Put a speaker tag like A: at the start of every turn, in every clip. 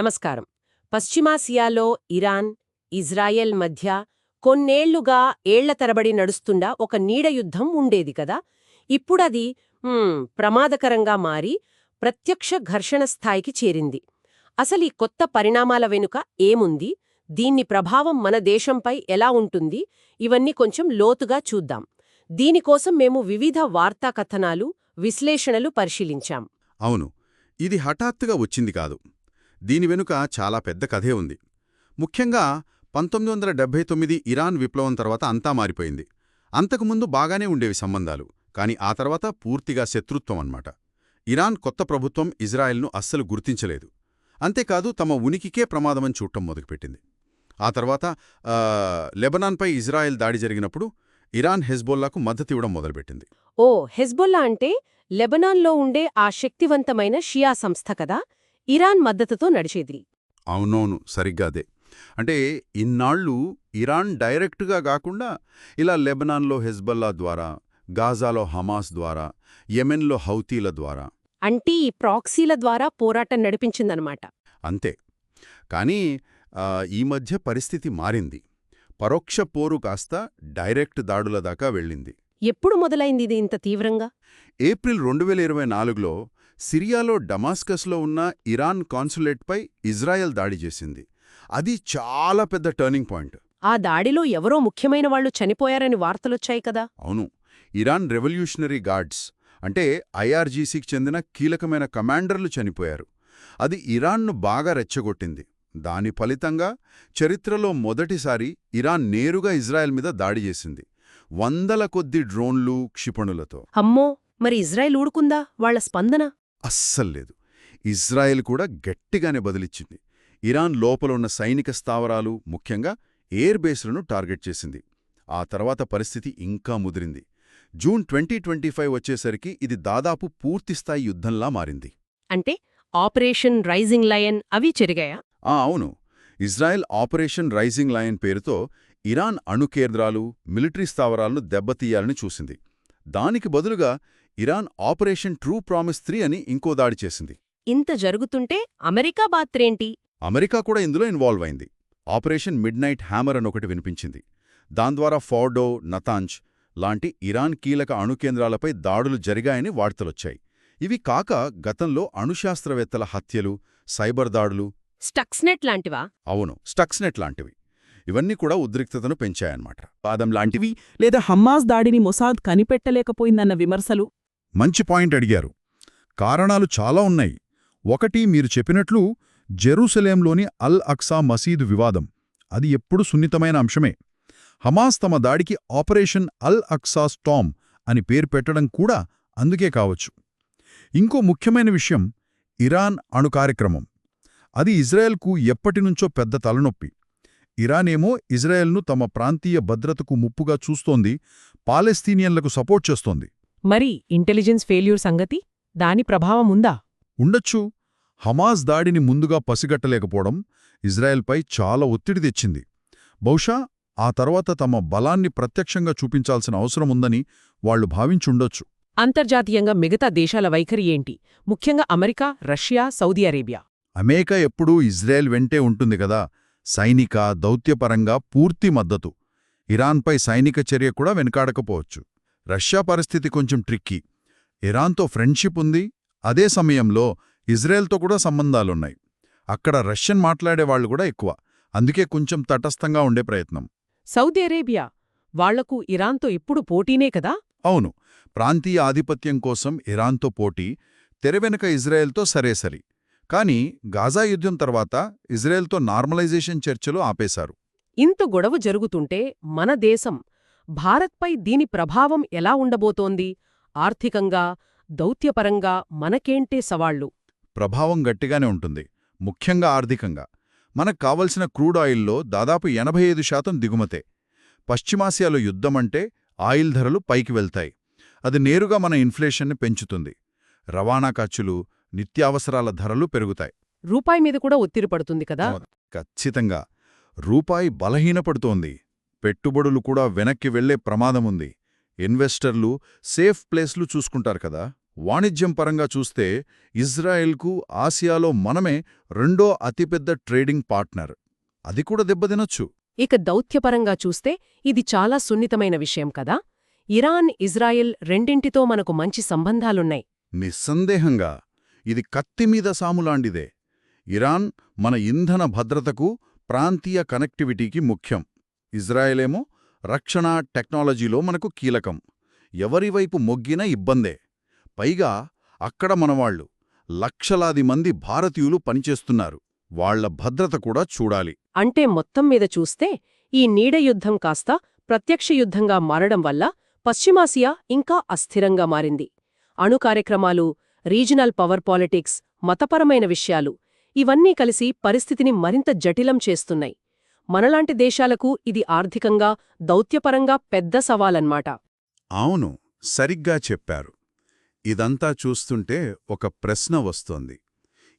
A: నమస్కారం. పశ్చిమాసియాలో Iran Israel మధ్య కొన్నేళ్ళుగా ఏళ్ళ తరబడి నడుస్తుండా ఒక నీడ యుద్ధం ఉండేది కదా. ఇప్పుడది ప్రమాదకరంగా మారి ప్రత్యక్ష ఘర్షణ స్థాయికి చేరింది. అసలీ కొత్త పరిణామాల వెనుక ఏముంది? దీన్ని ప్రభావం మన దేశంపై ఎలా ఉంటుంది? ఇవన్నీ కొంచెం లోతుగా చూద్దాం. దీనికోసం మేము వివిధ వార్తా కథనాలు విశ్లేషణలు పరిశీలించాం.
B: అవును. ఇది హఠాత్తుగా వచ్చింది కాదు. దీని వెనుక చాలా పెద్ద కథే ఉంది. ముఖ్యంగా పంతొమ్మిది వందల డెబ్బై తొమ్మిది ఇరాన్ విప్లవం తర్వాత అంతా మారిపోయింది. అంతకుముందు బాగానే ఉండేవి సంబంధాలు కాని ఆ తర్వాత పూర్తిగా శత్రుత్వం అన్నమాట. ఇరాన్ కొత్త ప్రభుత్వం ఇజ్రాయెల్ను అస్సలు గుర్తించలేదు. అంతేకాదు తమ ఉనికికే ప్రమాదమని చూడటం మొదలుపెట్టింది. ఆ తర్వాత లెబనాన్పై ఇజ్రాయెల్ దాడి జరిగినప్పుడు ఇరాన్ హెజ్బోల్లాకు మద్దతివ్వడం మొదలుపెట్టింది.
A: ఓ హెజ్బోల్లా అంటే లెబనాన్లో ఉండే ఆ శక్తివంతమైన షియా సంస్థ కదా? ఇరాన్ మద్దతుతో నడిచేది.
B: అవునవును సరిగ్గా అదే. అంటే ఇన్నాళ్ళు ఇరాన్ డైరెక్ట్గా కాకుండా ఇలా లెబనాన్లో హెజ్బల్లా ద్వారా గాజాలో హమాస్ ద్వారా యెమెన్లో హౌతీల ద్వారా.
A: అంటే ఈ ప్రాక్సీల ద్వారా పోరాటం నడిపించిందనమాట.
B: అంతే. కానీ ఈ మధ్య పరిస్థితి మారింది. పరోక్ష పోరు కాస్త డైరెక్ట్ దాడుల దాకా వెళ్ళింది.
A: ఎప్పుడు మొదలైంది ఇది ఇంత తీవ్రంగా?
B: ఏప్రిల్ రెండు వేల ఇరవై నాలుగులో సిరియాలో డమాస్కస్లో ఉన్న ఇరాన్ కాన్సులేట్పై ఇజ్రాయెల్ దాడి చేసింది. అది చాలా పెద్ద టర్నింగ్ పాయింట్.
A: ఆ దాడిలో ఎవరో ముఖ్యమైన వాళ్ళు చనిపోయారని వార్తలొచ్చాయి కదా.
B: అవును. ఇరాన్ రెవల్యూషనరీ గార్డ్స్ అంటే ఐఆర్జీసీకి చెందిన కీలకమైన కమాండర్లు చనిపోయారు. అది ఇరాన్ను బాగా రెచ్చగొట్టింది. దాని ఫలితంగా చరిత్రలో మొదటిసారి ఇరాన్ నేరుగా ఇజ్రాయెల్ మీద దాడి చేసింది. వందల కొద్ది డ్రోన్లు క్షిపణులతో.
A: అమ్మో! మరి ఇజ్రాయెల్ ఊడుకుందా వాళ్ళ స్పందన?
B: అస్సల్లేదు ఇజ్రాయెల్ కూడా గట్టిగానే బదిలిచ్చింది. ఇరాన్ లోపల ఉన్న సైనిక స్థావరాలు ముఖ్యంగా ఎయిర్ బేస్లను టార్గెట్ చేసింది. ఆ తర్వాత పరిస్థితి ఇంకా ముదిరింది. జూన్ ట్వంటీ ట్వంటీ ఫైవ్ వచ్చేసరికి ఇది దాదాపు పూర్తిస్థాయి యుద్ధంలా మారింది.
A: అంటే ఆపరేషన్ రైజింగ్ లయన్ అవి చెరిగాయా?
B: ఆ అవును. ఇజ్రాయెల్ ఆపరేషన్ రైజింగ్ లయన్ పేరుతో ఇరాన్ అణు కేంద్రాలు మిలిటరీ స్థావరాలను దెబ్బతీయాలని చూసింది. దానికి బదులుగా Iran operation true promise three అని ఇంకో దాడి చేసింది.
A: ఇంత జరుగుతుంటే అమెరికా పాత్రేంటి
B: అమెరికా కూడా ఇందులో ఇన్వాల్వ్ అయింది. ఆపరేషన్ మిడ్ నైట్ హ్యామర్ అని ఒకటి వినిపించింది. దాని ద్వారా ఫోర్డో నతాంజ్ లాంటి ఇరాన్ కీలక అణుకేంద్రాలపై దాడులు జరిగాయని వార్తలొచ్చాయి. ఇవి కాక గతంలో అణుశాస్త్రవేత్తల హత్యలు సైబర్ దాడులు
A: స్టక్స్నెట్ లాంటివా?
B: అవును స్టక్స్నెట్ లాంటివి. ఇవన్నీ కూడా ఉద్రిక్తతను పెంచాయన్నమాట. పాదం లాంటివి
C: లేదా హమ్మాస్ దాడిని మొసాద్ కనిపెట్టలేకపోయిందన్న విమర్శలు
B: మంచి పాయింట్ అడిగారు. కారణాలు చాలా ఉన్నాయి. ఒకటి మీరు చెప్పినట్లు జెరూసలేంలోని అల్ అక్సా మసీదు వివాదం. అది ఎప్పుడు సున్నితమైన అంశమే. హమాస్ తమ దాడికి ఆపరేషన్ అల్ అక్సా స్టామ్ అని పేరు పెట్టడం కూడా అందుకే కావచ్చు. ఇంకో ముఖ్యమైన విషయం ఇరాన్ అణు కార్యక్రమం. అది ఇజ్రాయెల్కు ఎప్పటినుంచో పెద్ద తలనొప్పి. ఇరానేమో ఇజ్రాయెల్ను తమ ప్రాంతీయ భద్రతకు ముప్పుగా చూస్తోంది పాలెస్తీనియన్లకు సపోర్ట్ చేస్తోంది.
C: మరి ఇంటెలిజెన్స్ ఫెయిల్యూర్ సంగతి దాని ప్రభావం ఉందా?
B: ఉండొచ్చు. హమాస్ దాడిని ముందుగా పసిగట్టలేకపోవడం ఇజ్రాయెల్పై చాలా ఒత్తిడి తెచ్చింది. బహుశా ఆ తర్వాత తమ బలాన్ని ప్రత్యక్షంగా చూపించాల్సిన అవసరం ఉందని వాళ్ళు భావించుండొచ్చు.
C: అంతర్జాతీయంగా మిగతా దేశాల వైఖరి ఏంటి? ముఖ్యంగా America Russia Saudi Arabia.
B: America ఎప్పుడూ ఇజ్రాయెల్ వెంటే ఉంటుంది కదా? సైనిక దౌత్యపరంగా పూర్తి మద్దతు. ఇరాన్పై సైనిక చర్య కూడా వెనుకాడకపోవచ్చు. రష్యా పరిస్థితి కొంచెం ట్రిక్కీ. ఇరాన్తో ఫ్రెండ్షిప్ ఉంది. అదే సమయంలో ఇజ్రాయెల్తో కూడా సంబంధాలున్నాయి. అక్కడ రష్యన్ మాట్లాడేవాళ్ళు కూడా ఎక్కువ. అందుకే కొంచెం తటస్థంగా ఉండే ప్రయత్నం.
C: సౌదీ అరేబియా వాళ్ళకు ఇరాన్తో ఇప్పుడు పోటీనే కదా?
B: అవును. ప్రాంతీయ ఆధిపత్యం కోసం ఇరాన్తో పోటీ తెరవెనుక ఇజ్రాయెల్తో సరేసరి. కానీ గాజా యుద్ధం తర్వాత ఇజ్రాయెల్తో నార్మలైజేషన్ చర్చలు ఆపేశారు.
C: ఇంత గొడవ జరుగుతుంటే మన దేశం భారత్పై దీని ప్రభావం ఎలా ఉండబోతోంది? ఆర్థికంగా దౌత్యపరంగా మనకేంటే సవాళ్ళు
B: ప్రభావం గట్టిగానే ఉంటుంది. ముఖ్యంగా ఆర్థికంగా. మనకు కావలసిన క్రూడ్ ఆయిల్లో దాదాపు ఎనభై ఐదు శాతం దిగుమతే. పశ్చిమాసియాలో యుద్ధమంటే ఆయిల్ ధరలు పైకి వెళ్తాయి. అది నేరుగా మన ఇన్ఫ్లేషన్ని పెంచుతుంది. రవాణా ఖర్చులు నిత్యావసరాల ధరలు పెరుగుతాయి.
C: రూపాయి మీద కూడా ఒత్తిడి పడుతుంది కదా?
B: ఖచ్చితంగా. రూపాయి బలహీనపడుతోంది. పెట్టుబడులు కూడా వెనక్కి వెళ్ళే ప్రమాదముంది. ఇన్వెస్టర్లు సేఫ్ ప్లేస్లు చూసుకుంటారు కదా. వాణిజ్యం పరంగా చూస్తే ఇజ్రాయెల్కు ఆసియాలో మనమే రెండో అతిపెద్ద ట్రేడింగ్ పార్ట్నర్. అది కూడా దెబ్బతినొచ్చు
C: ఇక దౌత్యపరంగా చూస్తే ఇది చాలా సున్నితమైన విషయం కదా. ఇరాన్ ఇజ్రాయెల్ రెండింటితో మనకు మంచి సంబంధాలున్నాయి.
B: నిస్సందేహంగా ఇది కత్తిమీద సాములాంటిదే ఇరాన్ మన ఇంధన భద్రతకు ప్రాంతీయ కనెక్టివిటీకి ముఖ్యం. ఇజ్రాయెలేమో రక్షణ టెక్నాలజీలో మనకు కీలకం. ఎవరివైపు మొగ్గినా ఇబ్బందే. పైగా అక్కడ మనవాళ్ళు లక్షలాది మంది భారతీయులు పనిచేస్తున్నారు. వాళ్ళ భద్రత కూడా చూడాలి.
C: అంటే మొత్తం మీద చూస్తే ఈ నీడ యుద్ధం కాస్త ప్రత్యక్ష యుద్ధంగా మారడం వల్ల పశ్చిమాసియా ఇంకా అస్థిరంగా మారింది. అణు కార్యక్రమాలు రీజనల్ పవర్ పాలిటిక్స్ మతపరమైన విషయాలు ఇవన్నీ కలిసి పరిస్థితిని మరింత జటిలం చేస్తున్నాయి. మనలాంటి దేశాలకు ఇది ఆర్థికంగా దౌత్యపరంగా పెద్ద సవాలన్మాట
B: అవును సరిగ్గా చెప్పారు. ఇదంతా చూస్తుంటే ఒక ప్రశ్న వస్తోంది.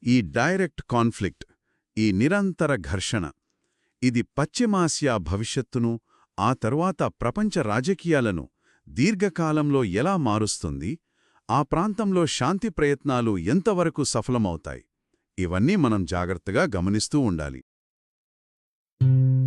B: ఈ డైరెక్ట్ కాన్ఫ్లిక్ట్ ఈ నిరంతర ఘర్షణ ఇది పశ్చిమాసియా భవిష్యత్తును ఆ తరువాత ప్రపంచ రాజకీయాలను దీర్ఘకాలంలో ఎలా మారుస్తుంది ఆ ప్రాంతంలో శాంతి ప్రయత్నాలు ఎంతవరకు సఫలమవుతాయి ఇవన్నీ మనం జాగ్రత్తగా గమనిస్తూ ఉండాలి. thank you.